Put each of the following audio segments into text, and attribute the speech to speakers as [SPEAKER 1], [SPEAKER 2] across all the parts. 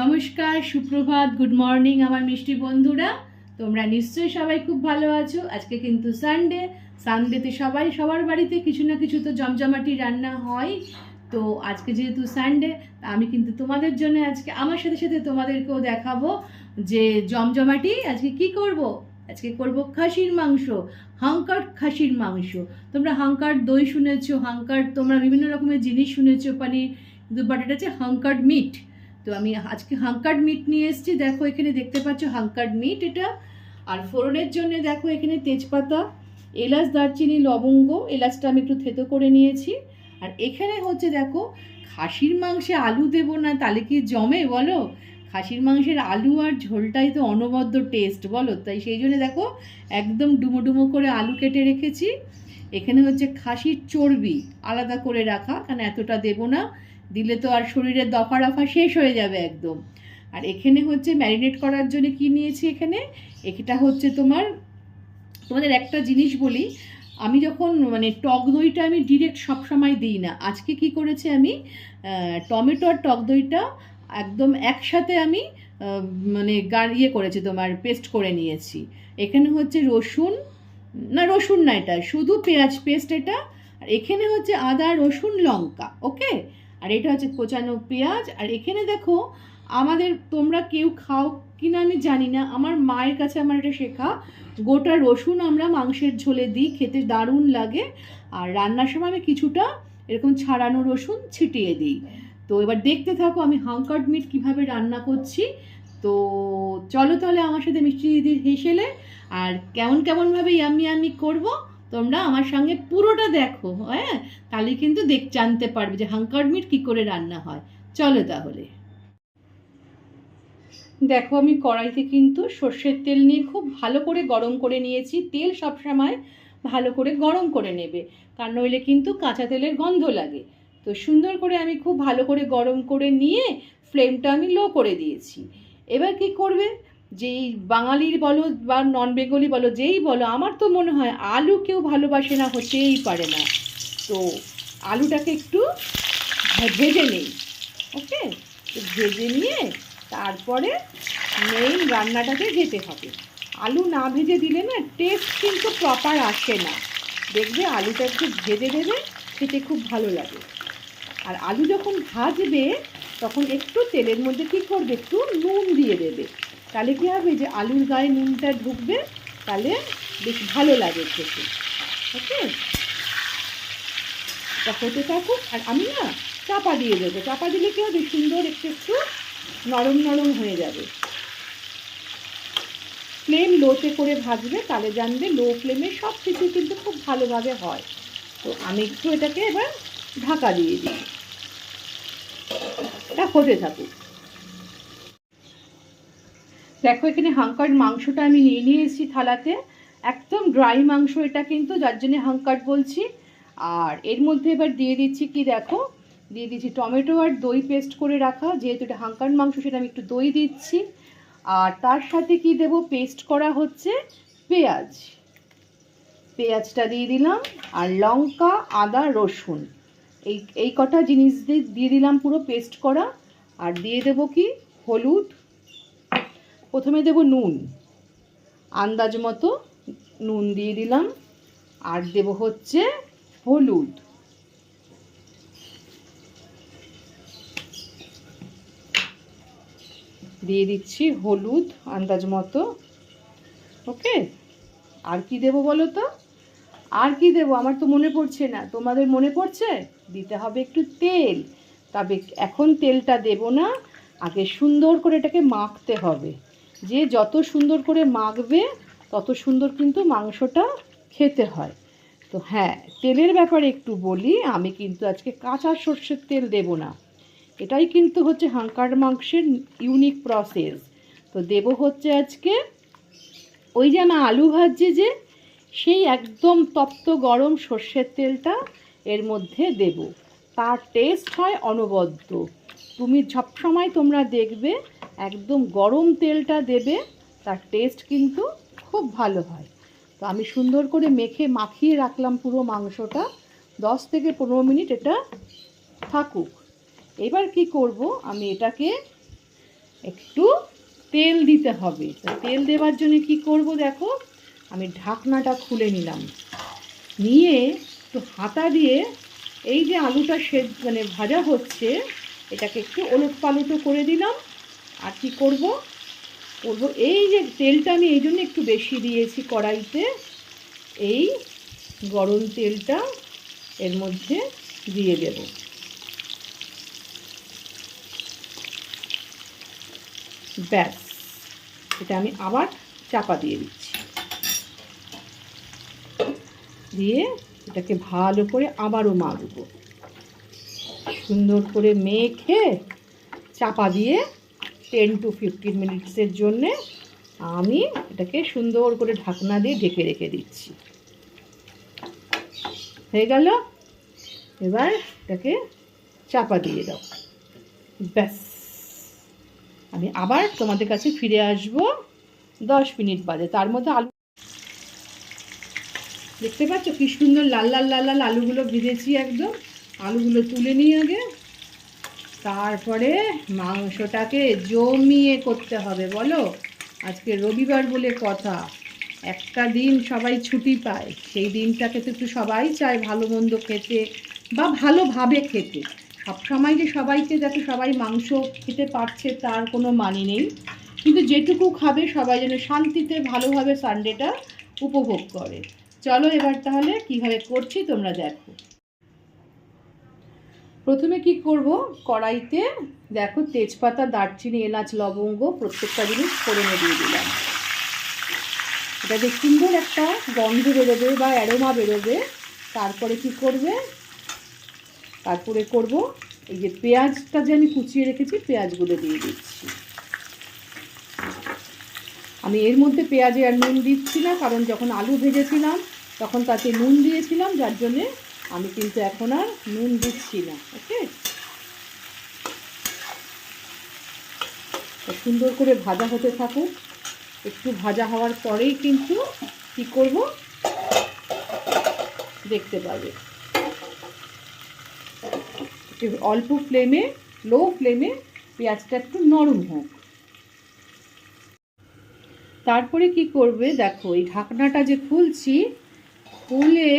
[SPEAKER 1] নমস্কার, সুপ্রভাত good morning আমার মিষ্টি বন্ধুরা। তোমরা নিশ্চয়ই সবাই খুব ভালো আছো। আজকে কিন্তু সানডে সানডেতে সবাই সবার বাড়িতে কিছু না কিছু তো জমজমাটি রান্না হয়। তো আজকে যেহেতু সানডে আমি কিন্তু তোমাদের জন্য আজকে, আমার সাথে সাথে তোমাদেরকেও দেখাবো যে জমজমাটি আজকে কি করব? আজকে করব খাসির মাংস হাঙ্কার খাসির মাংস। তোমরা হাঙ্কার দই শুনেছো হাঙ্কার তোমরা বিভিন্ন রকমের জিনিস শুনেছো কিন্তু বাট এটা হচ্ছে হাঙ্কার্ড মিট। তো আমি আজকে হাঙ্কার্ড মিট নিয়ে এসেছি। দেখো, এখানে দেখতে পাচ্ছ হাঙ্কার্ড মিট এটা। আর ফোড়নের জন্য দেখো এখানে তেজপাতা, এলাচ, দারচিনি, লবঙ্গ। এলাচটা আমি একটু থেতো করে নিয়েছি। আর এখানে হচ্ছে দেখো, খাসির মাংসে আলু দেবো না, তাহলে কি জমে বলো? খাসির মাংসের আলু আর ঝোলটাই তো অনবদ্য টেস্ট বলো? তাই সেই জন্য দেখো, একদম ডুমো ডুমো করে আলু কেটে রেখেছি। এখানে হচ্ছে খাসির চর্বি আলাদা করে রাখা কারণ এতটা দেবো না। দিলে তো আর শরীরের দফা রফা শেষ হয়ে যাবে একদম। আর এখানে হচ্ছে ম্যারিনেট করার জন্য কি নিয়েছি এখানে? এটা হচ্ছে তোমার, তোমাদের একটা জিনিস বলি, আমি যখন মানে টক দইটা আমি ডিরেক্ট সবসময় দিই না, আজকে কি করেছি আমি? টমেটো আর টক দইটা একদম একসাথে আমি মানে গার ইয়ে করেছি তোমার পেস্ট করে নিয়েছি। এখানে হচ্ছে রসুন, না রসুন না এটা, শুধু পেঁয়াজ পেস্ট এটা, আর এখানে হচ্ছে আদা, রসুন, লঙ্কা ওকে আর এটা হচ্ছে কোচানো পেঁয়াজ। আর এখানে দেখো, আমাদের তোমরা কেউ খাও কিনা আমি জানি না। আমার মায়ের কাছে আমার এটা শেখা, গোটা রসুন আমরা মাংসের ঝোলে দিই, খেতে দারুণ লাগে। আর রান্নার সময় আমি কিছুটা এরকম ছাড়ানো রসুন ছিটিয়ে দিই। তো এবার দেখতে থাকো আমি হাঙ্কার্ড মিট কীভাবে রান্না করছি। তো চলো তাহলে আমার সাথে মিষ্টি দিদির হেসেলে, আর কেমন কেমনভাবে ইয়ামি আমি করব তোমরা আমার সঙ্গে পুরোটা দেখো হ্যাঁ? তাহলে কিন্তু দেখ, জানতে পারবে যে হাঙ্কার মিট কী করে রান্না হয়। চলো তাহলে। দেখো, আমি কড়াইতে কিন্তু সর্ষের তেল নিয়ে খুব ভালো করে গরম করে নিয়েছি। তেল সবসময় ভালো করে গরম করে নেবে, কারণ নইলে কিন্তু কাঁচা তেলের গন্ধ লাগে। তো সুন্দর করে আমি খুব ভালো করে গরম করে নিয়ে ফ্লেমটা আমি লো করে দিয়েছি। এবার কি করবে? যেই বাঙালির বলো বা নন বেঙ্গলি বলো, যেই বলো, আমার তো মনে হয় আলু কেউ ভালোবাসে না, হতেই পারে না। তো আলুটাকে একটু ভেজে নেই, ওকে? তো ভেজে নিয়ে তারপরে মেইন রান্নাটাকে যেতে হবে। আলু না ভেজে দিলে না টেস্ট কিন্তু প্রপার আসে না। দেখবে আলুটা একটু ভেজে দেবে খেতে খুব ভালো লাগে। আর আলু যখন ভাজবে, তখন একটু তেলের মধ্যে কী করবে? একটু নুন দিয়ে দেবে। তাহলে কী হবে? যে আলুর গায়ে নুনটা ঢুকবে, তাহলে বেশ ভালো লাগে খেতে। ওকে? তা হতে থাকুক। আর আমি না চাপা দিয়ে দেবো। চাপা দিলে কী হবে? সুন্দর একটু একটু নরম নরম হয়ে যাবে। ফ্লেম লোতে করে ভাজবে, তাহলে জানবে লো ফ্লেমে সব কিছু কিন্তু খুব ভালোভাবে হয়। তো আমি একটু এটাকে এবার ঢাকা দিয়ে দিই। এটা হতে থাকুক। দেখো, এখানে হাঙ্কার মাংসটা আমি নিয়ে নিয়েছি থালাতে। একদম ড্রাই মাংস এটা কিন্তু, যার জন্যে হাঙ্কার বলছি। আর এর মধ্যে এবার দিয়ে দিচ্ছি কি দেখো? দিয়ে দিচ্ছি টমেটো আর দই পেস্ট করে রাখা। যেহেতু এটা হাঙ্কার মাংস, সেটা আমি একটু দই দিচ্ছি। আর তার সাথে কি দেব? পেস্ট করা হচ্ছে পেঁয়াজ। পেঁয়াজটা দিয়ে দিলাম। আর লঙ্কা, আদা, রসুন। এই এই কটা জিনিস দিয়ে দিলাম পুরো পেস্ট করা। আর দিয়ে দেব কি? হলুদ প্রথমে দেব নুন। আন্দাজ মতো নুন দিয়ে দিলাম। আর দেব হচ্ছে হলুদ। দিয়ে দিচ্ছি হলুদ আন্দাজ মতো। ওকে? আর কি দেবো বলো তো? আর কি দেবো? আমার তো মনে পড়ছে না। তোমাদের মনে পড়ছে? দিতে হবে একটু তেল। তবে এখন তেলটা দেব না। আগে সুন্দর করে এটাকে মাখতে হবে। যে যত সুন্দর করে মাখবে, তত সুন্দর কিন্তু মাংসটা খেতে হয়। তো হ্যাঁ তেলের ব্যাপারে একটু বলি, আমি কিন্তু আজকে কাঁচা সর্ষের তেল দেব না। এটাই কিন্তু হচ্ছে হাঙ্কার মাংসের ইউনিক প্রসেস তো দেব হচ্ছে আজকে ওই যে আমি আলু ভাজছি যে, সেই একদম তপ্ত গরম সর্ষের তেলটা এর মধ্যে দেব। তার টেস্ট হয় অনবদ্য। তুমি সবসময় তোমরা দেখবে একদম গরম তেলটা দেবে, তার টেস্ট কিন্তু খুব ভালো হয়। তো আমি সুন্দর করে মেখে মাখিয়ে রাখলাম পুরো মাংসটা। দশ থেকে পনেরো মিনিট এটা থাকুক। এবার কি করব, আমি এটাকে একটু তেল দিতে হবে। তো তেল দেওয়ার জন্য কি করব দেখো, আমি ঢাকনাটা খুলে নিলাম। নিয়ে একটু হাতা দিয়ে এই যে আলুটা সে মানে ভাজা হচ্ছে, এটাকে একটু ওলট পালটও করে দিলাম। আর কি করব? করব এই যে তেলটা আমি এই জন্য একটু বেশি দিয়েছি কড়াইতে। এই গরম তেলটা এর মধ্যে দিয়ে দেব। ব্যাস, এটা আমি আবার চাপা দিয়ে দিচ্ছি। দিয়ে এটাকে ভালো করে আবারও মাখবো। সুন্দর করে মেখে চাপা দিয়ে টেন টু ফিফটিন মিনিটসের জন্যে আমি এটাকে সুন্দর করে ঢাকনা দিয়ে ঢেকে রেখে দিচ্ছি। হয়ে গেল? এবার এটাকে চাপা দিয়ে দাও। ব্যাস। আমি আবার তোমাদের কাছে ফিরে আসব দশ মিনিট বাদে। তার মধ্যে আলু দেখতে পাচ্ছ কি সুন্দর লাল লাল লাল লাল আলুগুলো ভেজেছি একদম। আলুগুলো তুলে নিই আগে। তারপরে মাংসটাকে জমিয়ে করতে হবে, বলো? আজকে রবিবার বলে কথা। একটা দিন সবাই ছুটি পায়, সেই দিনটাকে তো একটু সবাই চায় ভালো মন্দ খেতে বা ভালোভাবে খেতে। সব সময় যে সবাইকে যাতে সবাই মাংস খেতে পারছে তার কোনো মানে নেই। কিন্তু যেটুকু খাবে সবাই যেন শান্তিতে, ভালোভাবে সানডেটা উপভোগ করে। চলো এবার তাহলে কীভাবে করছি তোমরা দেখো। প্রথমে কি করব? কড়াইতে দেখো তেজপাতা, দারচিনি, এলাচ, লবঙ্গ প্রত্যেকটা জিনিস ফোড়নে দিয়ে দিলাম। এটা যে সুন্দর একটা গন্ধ বেরোবে বা অ্যারোমা বেরোবে, তারপরে কি করবে? তারপরে করব এই যে পেঁয়াজটা যে আমি কুচিয়ে রেখেছি, পেঁয়াজগুলো দিয়ে দিচ্ছি। আমি এর মধ্যে পেঁয়াজে আর নুন দিচ্ছি না, কারণ যখন আলু ভেজেছিলাম, তখন তাতে নুন দিয়েছিলাম, যার জন্যে আমি কিন্তু এখন আর নুন দিচ্ছি না, ওকে? সুন্দর করে ভাজা হতে থাকুক। একটু ভাজা হওয়ার পরেই কিন্তু কি করব? দেখতে পাবে। অল্প ফ্লেমে, লো ফ্লেমে পেঁয়াজটা একটু নরম হোক। তারপরে কি করবে? দেখো, এই ঢাকনাটা যে খুলছি, খুলে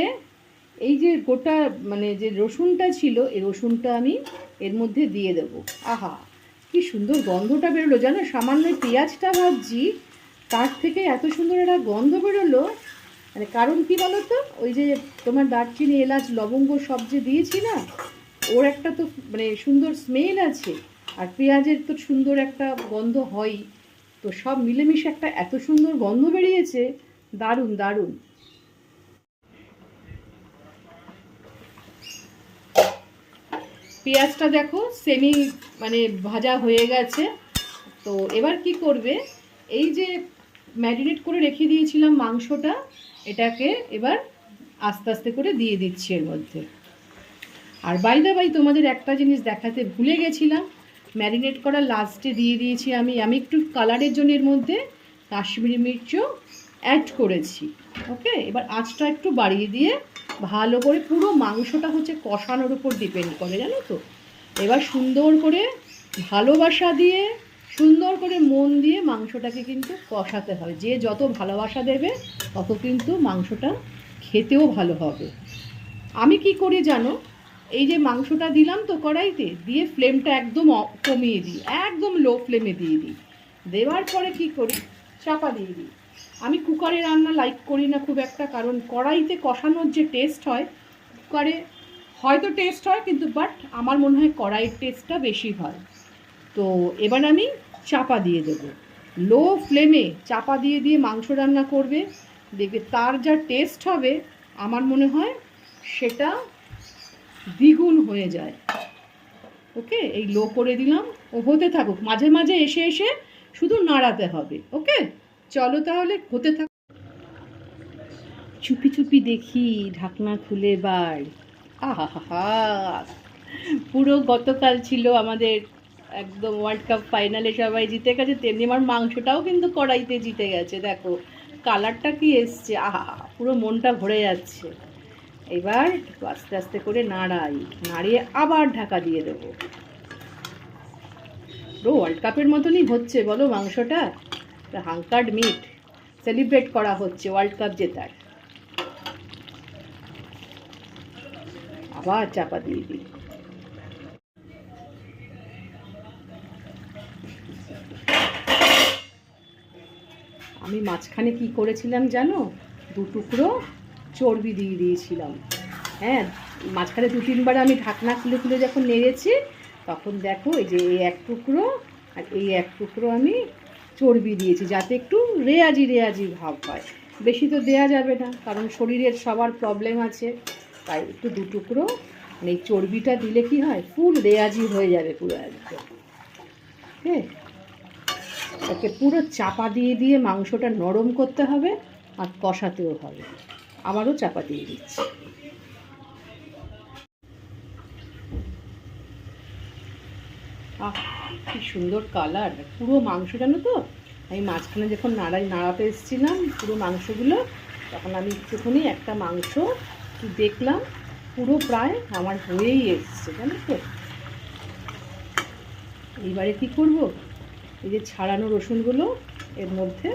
[SPEAKER 1] এই যে গোটা মানে যে রসুনটা ছিল, এই রসুনটা আমি এর মধ্যে দিয়ে দেব। আহা, কি সুন্দর গন্ধটা বেরোলো। জানো, সামান্য পেঁয়াজটা ভাবছি, তার থেকে এত সুন্দর একটা গন্ধ বেরোলো। মানে কারণ কি বলো তো? ওই যে তোমার দারচিনি, এলাচ, লবঙ্গ সব যে দিয়েছি না, ওর একটা তো মানে সুন্দর স্মেল আছে। আর পেঁয়াজের তো সুন্দর একটা গন্ধ হয় তো সব মিলেমিশে একটা এত সুন্দর গন্ধ বেরিয়েছে। দারুণ দারুণ। পেঁয়াজটা দেখো সেমি মানে ভাজা হয়ে গেছে। তো এবার কি করবে? এই যে ম্যারিনেট করে রেখে দিয়েছিলাম মাংসটা, এটাকে এবার আস্তে আস্তে করে দিয়ে দিচ্ছি এর মধ্যে। আর বাইদা বাই তোমাদের একটা জিনিস দেখাতে ভুলে গেছিলাম। ম্যারিনেট করা লাস্টে দিয়ে দিয়েছি আমি। আমি একটু কালারের জন্য এর মধ্যে কাশ্মীরি মির্চও অ্যাড করেছি ওকে এবার আঁচটা একটু বাড়িয়ে দিয়ে ভালো করে পুরো মাংসটা হচ্ছে কষানোর উপর ডিপেন্ড করে, জানো তো? এবার সুন্দর করে ভালোবাসা দিয়ে, সুন্দর করে মন দিয়ে মাংসটাকে কিন্তু কষাতে হবে। যে যত ভালোবাসা দেবে, তত কিন্তু মাংসটা খেতেও ভালো হবে। আমি কি করি জানো? এই যে মাংসটা দিলাম তো কড়াইতে, দিয়ে ফ্লেমটা একদম কমিয়ে দিই, একদম লো ফ্লেমে দিয়ে দিই। দেওয়ার পরে কি করি? চাপা দিয়ে দিই। আমি কুকারে রান্না লাইক করি না খুব একটা, কারণ কড়াইতে কষানোর যে টেস্ট হয়, কুকারে হয়তো টেস্ট হয় কিন্তু বাট আমার মনে হয় কড়াইয়ের টেস্টটা বেশি হয়। তো এবার আমি চাপা দিয়ে দেব। লো ফ্লেমে চাপা দিয়ে দিয়ে মাংস রান্না করবে, দেখবে তার যা টেস্ট হবে, আমার মনে হয় সেটা দ্বিগুণ হয়ে যায়। ওকে এই লো করে দিলাম, ও হতে থাকুক। মাঝে মাঝে এসে এসে শুধু নাড়াতে হবে। ওকে চলো তাহলে, হতে থাক। চুপি চুপি দেখি ঢাকনা খুলে বার। আহা পুরো গতকাল ছিল আমাদের একদম ওয়ার্ল্ড কাপ ফাইনালে সবাই জিতে গেছে, তেমনি আমার মাংসটাও কিন্তু কড়াইতে জিতে গেছে, দেখো। কালারটা কি এসছে? আহা পুরো মনটা ভরে যাচ্ছে। এবার আস্তে আস্তে করে নাড়াই, নাড়িয়ে আবার ঢাকা দিয়ে দেবো। ওয়ার্ল্ড কাপের মতনই হচ্ছে, বলো মাংসটা? হাঙ্কার্ড মিট সেলিব্রেট করা হচ্ছে ওয়ার্ল্ড কাপ জেতার। আবার চাপা দিয়ে দিই। আমি মাঝখানে কি করেছিলাম জানো? দু টুকরো চর্বি দিয়ে দিয়েছিলাম। হ্যাঁ মাঝখানে দু তিনবার আমি ঢাকনা খুলে খুলে যখন নেড়েছি, তখন দেখো এই যে এই এক টুকরো আর এই এক টুকরো আমি চর্বি দিয়েছি যাতে একটু রেয়াজি রেয়াজি ভাব হয়। বেশি তো দেয়া যাবে না, কারণ শরীরের সবার প্রবলেম আছে, তাই একটু দু টুকরো। মানে এই চর্বিটা দিলে কি হয়? ফুল রেয়াজি হয়ে যাবে পুরো একদম। হ্যাঁ? ওকে পুরো চাপা দিয়ে দিয়ে মাংসটা নরম করতে হবে আর কষাতেও হবে। আবারও চাপা দিয়ে দিচ্ছি। আহ! কি সুন্দর কালার, পুরো মাংস জানো তো? আমি মাঝখানে যখন নাড়াই নাড়াতে এসেছিলাম পুরো মাংসগুলো, তখন আমি একটুখানি একটা মাংস দেখলাম, পুরো প্রায় আমার হয়েই এসছে, জানো তো? এইবারে কি করব? এই যে ছাড়ানো রসুনগুলো এর মধ্যে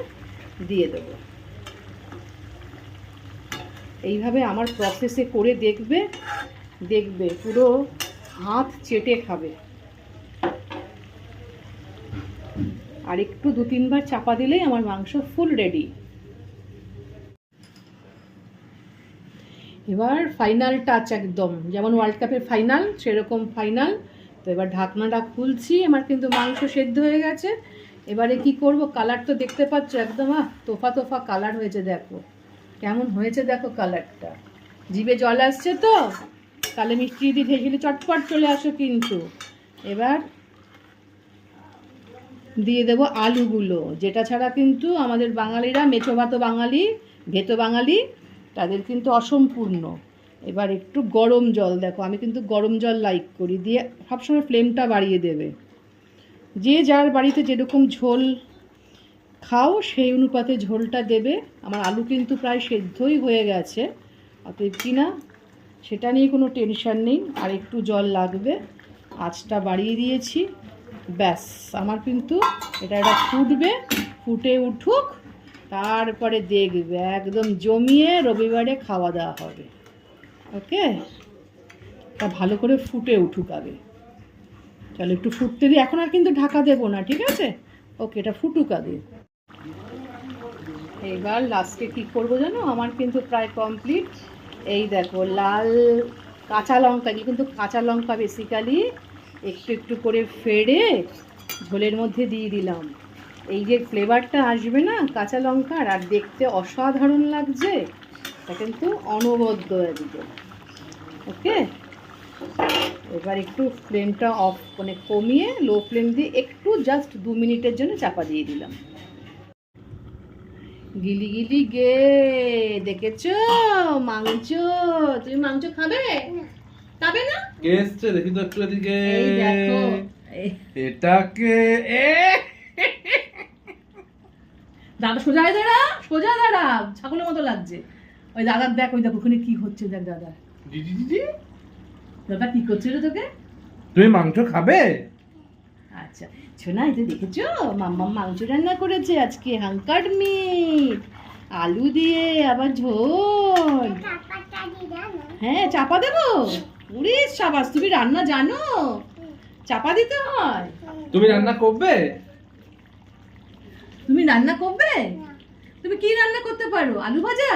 [SPEAKER 1] দিয়ে দেব। এইভাবে আমার প্রসেসে করে দেখবে দেখবে, পুরো হাত চেটে খাবে। আর একটু দু তিনবার চাপা দিলেই আমার মাংস ফুল রেডি এবার ফাইনাল টাচ একদম। যেমন ওয়ার্ল্ড কাপের ফাইনাল সেরকম ফাইনাল তো এবার ঢাকনাটা খুলছি, আমার কিন্তু মাংস সেদ্ধ হয়ে গেছে। এবারে কি করব? কালার তো দেখতে পাচ্ছ একদম, আহ, তোফা তোফা কালার হয়েছে, দেখো। কেমন হয়েছে, দেখো কালারটা জিভে জল আসছে তো? তাহলে মিষ্টি দিয়ে ঢেসিলে চটপট চলে আসো কিন্তু। এবার দিয়ে দেবো আলুগুলো, যেটা ছাড়া কিন্তু আমাদের বাঙালিরা মেছো ভাতো বাঙালি ভেতো বাঙালি, তাদের কিন্তু অসম্পূর্ণ। এবার একটু গরম জল দেখো, আমি কিন্তু গরম জল লাইক করি, দিয়ে সবসময় ফ্লেমটা বাড়িয়ে দেবে। যে যার বাড়িতে যেরকম ঝোল খাও, সেই অনুপাতে ঝোলটা দেবে। আমার আলু কিন্তু প্রায় সেদ্ধই হয়ে গেছে, অতএব কি না, সেটা নিয়ে কোনো টেনশন নেই, আর একটু জল লাগবে। আঁচটা বাড়িয়ে দিয়েছি। ব্যাস, আমার কিন্তু এটা এটা ফুটবে, ফুটে উঠুক, তারপরে দেখবে, একদম জমিয়ে রবিবারে খাওয়া দাওয়া হবে। ওকে? তা ভালো করে ফুটে উঠুক আগে। চলো একটু ফুটতে দিই। এখন আর কিন্তু ঢাকা দেবো না, ঠিক আছে? ওকে, এটা ফুটুক আগে। এবার লাস্টে কি করব জানো? আমার কিন্তু প্রায় কমপ্লিট এই দেখো, লাল, কাঁচা লঙ্কা কিন্তু কাঁচা লঙ্কা বেসিক্যালি একটু একটু করে ফেড়ে ঝোলের মধ্যে দিয়ে দিলাম। এই যে ফ্লেভারটা আসবে না, কাঁচা লঙ্কার, আর দেখতে অসাধারণ লাগছে এটা কিন্তু অনবদ্য একদম। ওকে? এবার একটু ফ্লেমটা অফ মানে কমিয়ে লো ফ্লেম দিয়ে একটু জাস্ট দু মিনিটের জন্য চাপা দিয়ে দিলাম। গিলি গিলি গে, দেখেছ? মাংস, তুমি মাংস খাবে? খাবে না?
[SPEAKER 2] কে এসছে দেখি তো একটু এদিকে।
[SPEAKER 1] এই দেখো। এই
[SPEAKER 2] এটাকে এ
[SPEAKER 1] দাদা সোজা হয়ে দাঁড়া সোজা দাঁড়া। ছাগলের মতো লাগছে। ওই দাদার দেখ ওই দেখ ওখানে কি হচ্ছে দেখ দাদা।
[SPEAKER 2] দিদি দিদি?
[SPEAKER 1] দাদা কি করছে রে তোকে?
[SPEAKER 2] তুমি মাংস খাবে?
[SPEAKER 1] আচ্ছা শোনা এটা দেখেছ? মাম্মা মাংস রান্না করেছে আজকে হাঙ্কার মিট। আলু দিয়ে আবার ঝোল। হ্যাঁ চাপা দেবো? উড়ে সাবাস তুমি রান্না জানো? চাপা দিতে হয়।
[SPEAKER 2] তুমি রান্না করবে?
[SPEAKER 1] তুমি রান্না করবে? তুমি কি রান্না করতে পারো? আলু ভাজা?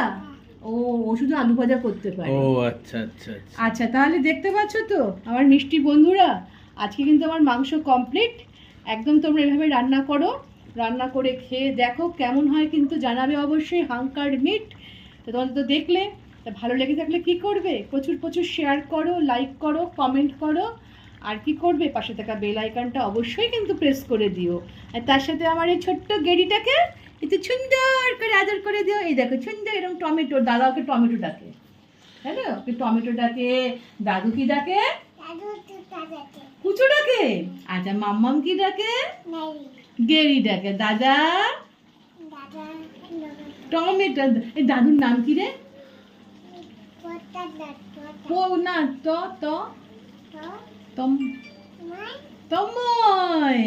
[SPEAKER 1] ও ও শুধু আলু ভাজা করতে পারে।
[SPEAKER 2] ও আচ্ছা আচ্ছা আচ্ছা।
[SPEAKER 1] আচ্ছা তাহলে দেখতে পাচ্ছ তো আমার মিষ্টি বন্ধুরা আজকে কিন্তু আমার মাংস কমপ্লিট একদম তোমরা এভাবে রান্না করো। রান্না করে খেয়ে দেখো কেমন হয় কিন্তু জানাবে অবশ্যই হাঙ্কার মিট তো তোমাদের তো দেখলে তা ভালো লেগে থাকলে কি করবে? প্রচুর প্রচুর শেয়ার করো লাইক করো কমেন্ট করো। আর কি করবে? পাশে থাকা বেল আইকনটা অবশ্যই কিন্তু প্রেস করে দিও। আর তার সাথে আমার এই ছোট্ট গেড়িটাকে একটু সুন্দর করে আদর করে দিও। এই দেখো সুন্দর এরকম টমেটো দাদা ওকে টমেটো ডাকে। হ্যাঁ ওকে টমেটো ডাকে দাদু কি ডাকে? কুচু ডাকে? আচ্ছা মাম্মাম কি ডাকে? গেরি ডাকে। দাদা টমেটো। এই দাদুর নাম কি রে? ও না ত ত তম তন্ময়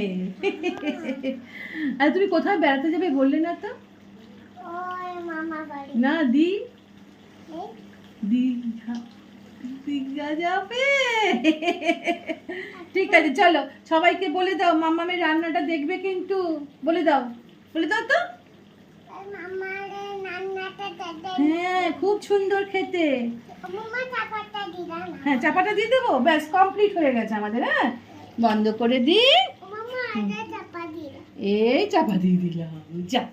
[SPEAKER 1] আর তুমি কোথায় বেড়াতে যাবে বললে না তো? না দি। দীঘা। দীঘা যাবে। ঠিক আছে চলো। সবাইকে বলে দাও মাম্মামের রান্নাটা দেখবে কিন্তু। বলে দাও। বলে দাও তো। হ্যাঁ খুব সুন্দর খেতে। হ্যাঁ চাপাটা দিয়ে দেবো? ব্যাস কমপ্লিট হয়ে গেছে আমাদের হ্যাঁ? বন্ধ করে দিই। এই চাপা দিয়ে দিলাম। যা।